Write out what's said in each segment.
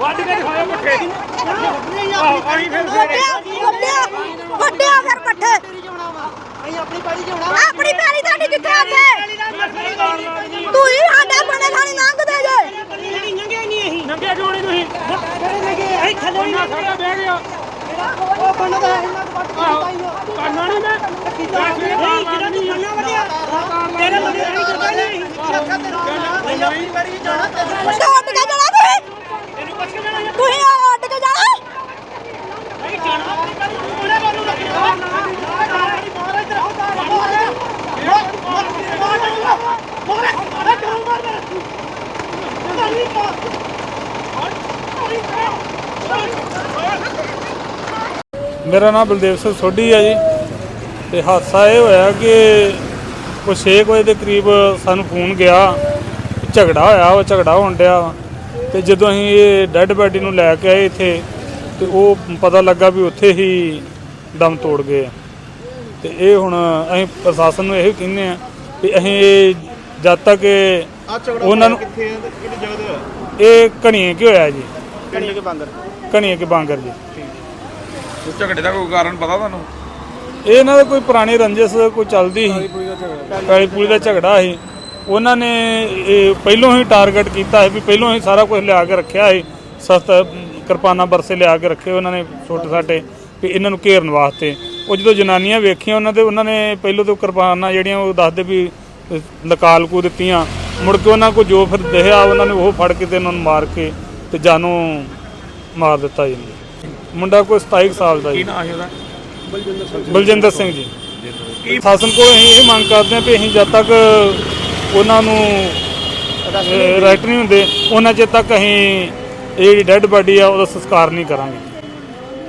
ਪੱਠੇ। ਆਹੋ ਆਹੀ ਫਿਰ ਵੱਡਿਆ ਵੱਡਿਆ ਵੱਡਿਆ ਫਿਰ ਅਸੀਂ ਆਪਣੀ ਪਾੜੀ ਜਾਣਾ ਆਪਣੀ ਪੈਲੀ ਤੁਹਾਡੀ ਕਿੱਥੇ ਆਂਦੇ ਤੂੰ ਹੀ ਸਾਡੇ ਬਣੇ ਥਾਣੀ ਲੰਘਦੇ ਜੇ। ਨੰਗੇ ਨਹੀਂ ਅਸੀਂ ਨੰਗੇ ਕਿਉਂ ਨਹੀਂ ਤੁਸੀਂ? ਨੰਗੇ ਅਸੀਂ ਥੱਲੇ ਕੰਨਾ ਸਾਡਾ ਬਹਿ ਗਿਆ। ਉਹ ਬੰਦਾ ਦਾ ਇਹਨਾਂ ਨੂੰ ਵੱਟ ਕੀਤਾ ਕੰਨਾ ਨਹੀਂ ਮੈਂ। ਨਹੀਂ ਜਿਹੜਾ ਤੂੰ ਮੰਨਣਾ ਵਧਿਆ ਤੇਰੇ ਬੰਦੇ ਨਹੀਂ। ਕਰਦਾ ਨਹੀਂ ਤੈਨੂੰ ਅਸੀਂ ਆਪਣੀ ਪਾੜੀ ਜਾਣਾ ਤੇ ਕੇ ਜਾਣਾ ਤੁਸੀਂ ਆ ਉੱਡ ਕੇ ਜਾਣਾ ਮੇਰਾ ਨਾਮ ਬਲਦੇਵ ਸਿੰਘ ਸੋਢੀ ਹੈ ਜੀ ਤੇ ਹਾਦਸਾ ਇਹ ਹੋਇਆ ਕਿ ਕੋਈ 6 ਵਜੇ ਦੇ ਕਰੀਬ ਸਾਨੂੰ ਫੋਨ ਗਿਆ, ਝਗੜਾ ਹੋਇਆ, ਉਹ ਝਗੜਾ ਹੋਣ ਡਿਆ ਵਾ। ਤੇ ਜਦੋਂ ਅਸੀਂ ਇਹ ਡੈੱਡ ਬੈਡੀ ਨੂੰ ਲੈ ਕੇ ਆਏ ਇੱਥੇ ਤੇ ਉਹ ਪਤਾ ਲੱਗਾ ਵੀ ਉੱਥੇ ਹੀ ਦਮ ਤੋੜ ਗਏ ਆ। ਤੇ ਇਹ ਹੁਣ ਅਸੀਂ ਪ੍ਰਸ਼ਾਸਨ ਨੂੰ ਇਹੋ ਕਹਿੰਦੇ ਆ ਵੀ ਅਸੀਂ ਇਹ ਜਦ ਤੱਕ ਇਹ ਉਹਨਾਂ ਨੂੰ ਕਿੱਥੇ ਆ? ਤੇ ਕਿਹੜੀ ਜਗ੍ਹਾ ਤੇ ਹੋਇਆ? ਇਹ ਘਣੀਏ ਕੀ ਹੋਇਆ ਜੀ? ਕਿੰਨੇ ਕੇ ਬੰਦਰ? ਘਣੀਏ ਕੇ ਬਾਂਗਰ ਜੀ। ਤੇ ਝਗੜੇ ਦਾ ਕੋਈ ਕਾਰਨ ਪਤਾ ਤੁਹਾਨੂੰ? ਇਹ ਇਹਨਾਂ ਦਾ ਕੋਈ ਪੁਰਾਣੀ ਰੰਜਿਸ਼ ਕੋਈ ਚੱਲਦੀ ਸੀ। ਕਾਲੀ ਪੂਲੀ ਦਾ ਝਗੜਾ ਸੀ। ਉਹਨਾਂ ਨੇ ਇਹ ਪਹਿਲੋਂ ਹੀ ਟਾਰਗੇਟ ਕੀਤਾ ਹੈ ਵੀ ਪਹਿਲੋਂ ਹੀ ਸਾਰਾ ਕੁਝ ਲਿਆ ਕੇ ਰੱਖਿਆ ਸੀ ਸਸਤਾ ਕਿਰਪਾਨਾਂ ਬਰਸੇ ਲਿਆ ਕੇ ਰੱਖੇ ਉਹਨਾਂ ਨੇ ਛੋਟੇ ਛਾਟੇ ਵੀ ਇਹਨਾਂ ਨੂੰ ਘੇਰਨ ਵਾਸਤੇ। ਉਹ ਜਦੋਂ ਜਨਾਨੀਆਂ ਵੇਖੀਆਂ ਉਹਨਾਂ ਦੇ ਉਹਨਾਂ ਨੇ ਪਹਿਲੋਂ ਤੋਂ ਕਿਰਪਾਨਾਂ ਜਿਹੜੀਆਂ ਉਹ ਦੱਸਦੇ ਵੀ ਲਕਾਲ ਕੂ ਦਿੱਤੀਆਂ। ਮੁੜ ਕੇ ਉਹਨਾਂ ਕੋ ਜੋ ਫਿਰ ਦਿਖਿਆ ਉਹਨਾਂ ਨੇ ਉਹ ਫੜ ਕੇ ਤੇ ਉਹਨਾਂ ਨੂੰ ਮਾਰ ਕੇ ਤੇ ਜਾਨੋਂ ਮਾਰ ਦਿੱਤਾ ਜੀ। ਮੁੰਡਾ ਕੋਈ 27 ਸਾਲ ਦਾ ਜੀ। ਬਲਜਿੰਦਰ ਸਿੰਘ ਜੀ। ਸ਼ਾਸਨ ਕੋਲ ਅਸੀਂ ਇਹ ਮੰਗ ਕਰਦੇ ਹਾਂ ਵੀ ਅਸੀਂ ਜਦ ਤੱਕ ਉਹਨਾਂ ਨੂੰ ਰਾਈਟ ਨਹੀਂ ਹੁੰਦੇ। ਉਹਨਾਂ ਚਿਰ ਤੱਕ ਅਸੀਂ ਇਹ ਜਿਹੜੀ ਡੈੱਡ ਬਾਡੀ ਆ ਉਹਦਾ ਸੰਸਕਾਰ ਨਹੀਂ ਕਰਾਂਗੇ।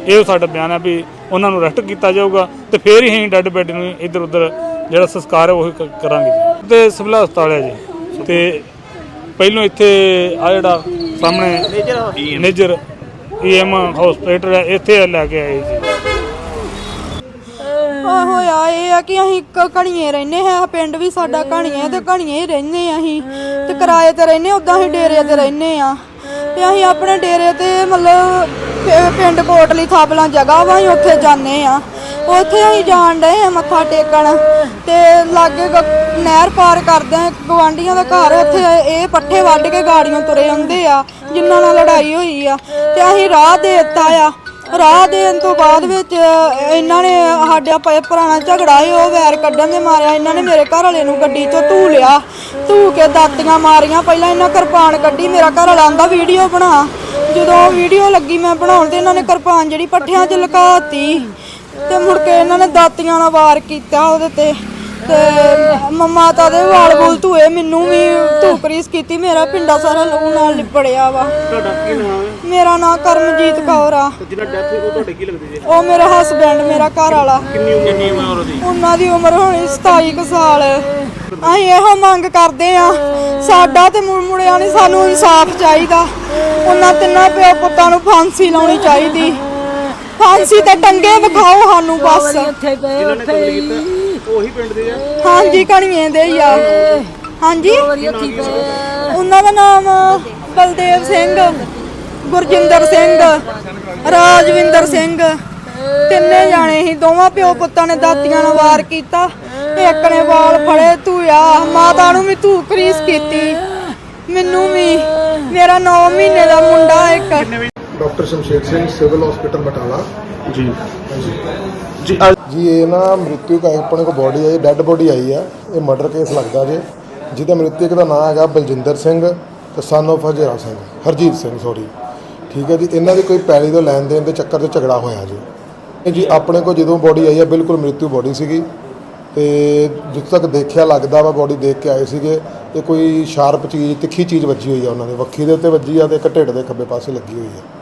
ਇਹ ਸਾਡਾ ਬਿਆਨ ਹੈ ਵੀ ਉਹਨਾਂ ਨੂੰ ਅਰੈਸਟ ਕੀਤਾ ਜਾਊਗਾ ਤੇ ਫਿਰ ਹੀ ਅਸੀਂ ਡੈੱਡ ਬਾਡੀ ਨੂੰ ਇੱਧਰ ਉੱਧਰ ਜਿਹੜਾ ਸੰਸਕਾਰ ਹੈ ਉਹ ਕਰਾਂਗੇ ਤੇ ਸਿਵਲ ਹਸਪਤਾਲ ਹੈ ਜੀ। ਤੇ ਪਹਿਲੋਂ ਇੱਥੇ ਆ ਜਿਹੜਾ ਸਾਹਮਣੇ ਨੇਜਰ ਈਐਮ ਹਸਪੀਟਲ ਹੈ ਇੱਥੇ ਲੈ ਕੇ ਆਏ ਜੀ। ਆ ਹੋਇਆ ਇਹ ਆ ਕਿ ਅਸੀਂ ਇੱਕ ਘਣੀਏ ਰਹਿੰਦੇ ਹਾਂ ਪਿੰਡ ਵੀ ਸਾਡਾ ਘਣੀਏ ਤੇ ਘਣੀਏ ਹੀ ਰਹਿੰਦੇ ਆ ਅਸੀਂ। ਤੇ ਕਿਰਾਏ ਤੇ ਰਹਿੰਦੇ ਉਦਾਂ ਅਸੀਂ ਡੇਰੇ ਤੇ ਰਹਿੰਦੇ ਆ ਤੇ ਅਸੀਂ ਆਪਣੇ ਡੇਰੇ ਤੇ ਮਤਲਬ ਪਿ- ਪਿੰਡ ਕੋਟਲੀ ਥਾਬਲਾਂ ਜਗ੍ਹਾ ਵਾ ਅਸੀਂ ਉੱਥੇ ਜਾਂਦੇ ਆ ਉੱਥੇ ਅਸੀਂ ਜਾਣ ਡਏ ਆ ਮੱਥਾ ਟੇਕਣ। ਤੇ ਲਾਗੇ ਗ- ਨਹਿਰ ਪਾਰ ਕਰਦੇ ਆ ਗਵਾਂਡੀਆਂ ਦਾ ਘਰ ਉੱਥੇ ਇਹ ਪੱਠੇ ਵੱਢ ਕੇ ਗਾੜੀਆਂ ਤੁਰੇ ਆਉਂਦੇ ਆ ਜਿਨ੍ਹਾਂ ਨਾਲ ਲੜਾਈ ਹੋਈ ਆ। ਤੇ ਅਸੀਂ ਰਾਹ ਦੇ ਦਿੱਤਾ ਆ। ਰਾਹ ਦੇਣ ਤੋਂ ਬਾਅਦ ਵਿੱਚ ਇਹਨਾਂ ਨੇ ਸਾਡਾ ਪੁਰਾਣਾ ਝਗੜਾ ਸੀ, ਉਹ ਵੈਰ ਕੱਢਣ ਦੇ ਮਾਰਿਆ, ਇਹਨਾਂ ਨੇ ਮੇਰੇ ਘਰ ਵਾਲੇ ਨੂੰ ਗੱਡੀ 'ਚੋਂ ਧੂ ਲਿਆ, ਧੂ ਕੇ ਦਾਤੀਆਂ ਮਾਰੀਆਂ, ਪਹਿਲਾਂ ਇਹਨਾਂ ਕਿਰਪਾਨ ਕੱਢੀ, ਮੇਰਾ ਘਰ ਵਾਲਾ ਆਂਦਾ, ਵੀਡੀਓ ਬਣਾ। ਜਦੋਂ ਵੀਡੀਓ ਲੱਗੀ, ਮੈਂ ਬਣਾਉਣ ਤੇ ਇਹਨਾਂ ਨੇ ਕਿਰਪਾਨ ਜਿਹੜੀ ਪੱਠਿਆਂ 'ਚ ਲੁਕਾਤੀ ਤੇ ਮੁੜ ਕੇ ਇਹਨਾਂ ਨੇ ਦਾਤੀਆਂ ਨਾਲ ਵਾਰ ਕੀਤਾ ਉਹਦੇ ਤੇ ਤੇ ਮੰਮਾ ਤਾਂ ਦੇ ਵਾਲ ਬੋਲ ਧੂਏ ਮੈਨੂੰ। ਧੂਕਰੀਸ ਕੀਤੀ ਮੇਰਾ ਪਿੰਡਾ ਸਾਰਾ ਲਹੂ ਨਾਲ ਲਿਪੜਿਆ ਵਾ। ਤੁਹਾਡਾ ਕੀ ਨਾਮ ਹੈ? ਮੇਰਾ ਨਾਂ ਕਰਮਜੀਤ ਕੌਰ ਆ। ਤੇ ਜਿਹਦਾ ਡੈਥ ਹੋਈ ਉਹ ਤੁਹਾਡੇ ਕੀ ਲੱਗਦੇ ਜੀ? ਉਹ ਮੇਰਾ ਹਸਬੈਂਡ ਮੇਰਾ ਘਰ ਵਾਲਾ। ਕਿੰਨੀ ਉਮਰ? ਕਿੰਨੀ ਉਮਰ ਉਹਦੀ? ਉਹਨਾਂ ਦੀ ਉਮਰ ਹੋਣੀ 27 ਕੁ ਸਾਲ। ਅਸੀਂ ਇਹੋ ਮੰਗ ਕਰਦੇ ਆ ਸਾਡਾ ਤੇ ਮੁੜਿਆ ਨਹੀਂ ਸਾਨੂੰ ਇਨਸਾਫ ਚਾਹੀਦਾ। ਉਹਨਾਂ ਤਿੰਨਾਂ ਪਿਓ ਪੁੱਤਾਂ ਨੂੰ ਫਾਂਸੀ ਲਾਉਣੀ ਚਾਹੀਦੀ। ਫਾਂਸੀ ਤੇ ਟੰਗੇ ਵਿਖਾਓ ਸਾਨੂੰ ਬਸ। ਨੇ ਉਹੀ ਪਿੰਡ ਦੇ ਆ? ਹਾਂਜੀ ਕਣੀਏ ਦੇ ਹੀ ਆ। ਹਾਂਜੀ। ਉਹਨਾਂ ਦਾ ਨਾਮ ਬਲਦੇਵ ਸਿੰਘ ਗੁਰਜਿੰਦਰ ਸਿੰਘ ਰਾਜਵਿੰਦਰ ਸਿੰਘ। ਤਿੰਨੇ ਜਾਣੇ ਸੀ ਦੋਵਾਂ ਪਿਓ ਪੁੱਤਾਂ ਨੇ ਦਾਤੀਆਂ ਨਾਲ ਵਾਰ ਕੀਤਾ। ਇੱਕ ਨੇ ਵਾਲ ਫੜੇ ਧੂਆ ਮਾਤਾ ਨੂੰ ਵੀ ਧੂ ਕਰੀਸ ਕੀਤੀ। ਮੈਨੂੰ ਵੀ ਮੇਰਾ 9 ਮਹੀਨੇ ਦਾ ਮੁੰਡਾ ਇੱਕ। Doctor Shamsher Singh civil hospital Batala. ਜੀ। ਜੀ ਜੀ ਇਹ ਨਾ ਮ੍ਰਿਤੂ ਕਾ ਆਪਣੇ ਕੋ ਬੋਡੀ ਆਈ ਡੈੱਡ ਬੋਡੀ ਆਈ ਆ। ਇਹ ਮਰਡਰ ਕੇਸ ਲੱਗਦਾ ਜੇ। ਜਿਹਦਾ ਮ੍ਰਿਤਕ ਦਾ ਨਾਮ ਹੈਗਾ ਬਲਜਿੰਦਰ ਸਿੰਘ ਤੇ son of Hazara Singh, Harjeet Singh sorry ਠੀਕ ਹੈ ਜੀ, ਇਹਨਾਂ ਦੀ ਕੋਈ ਪੈਲੀ ਤੋਂ ਲੈਣ ਦੇਣ ਦੇ ਚੱਕਰ 'ਚ ਝਗੜਾ ਹੋਇਆ ਜੀ। ਇਹ ਜੀ ਆਪਣੇ ਕੋ ਜਦੋਂ ਬੋਡੀ ਆਈ ਆ ਬਿਲਕੁਲ ਮ੍ਰਿਤੂ ਬੋਡੀ ਸੀਗੀ ਤੇ ਜਿੱਥੇ ਤੱਕ ਦੇਖਿਆ ਲੱਗਦਾ ਵਾ ਬੋਡੀ ਦੇਖ ਕੇ ਆਏ ਸੀਗੇ, ਇਹ ਕੋਈ ਸ਼ਾਰਪ ਚੀਜ਼, ਤਿੱਖੀ ਚੀਜ਼ ਵੱਜੀ ਹੋਈ ਆ ਉਹਨਾਂ ਦੇ ਵੱਖੀ ਦੇ ਉੱਤੇ ਵੱਜੀ ਆ ਤੇ ਇੱਕ ਢਿੱਡ ਦੇ ਖੱਬੇ ਪਾਸੇ ਲੱਗੀ ਹੋਈ ਆ।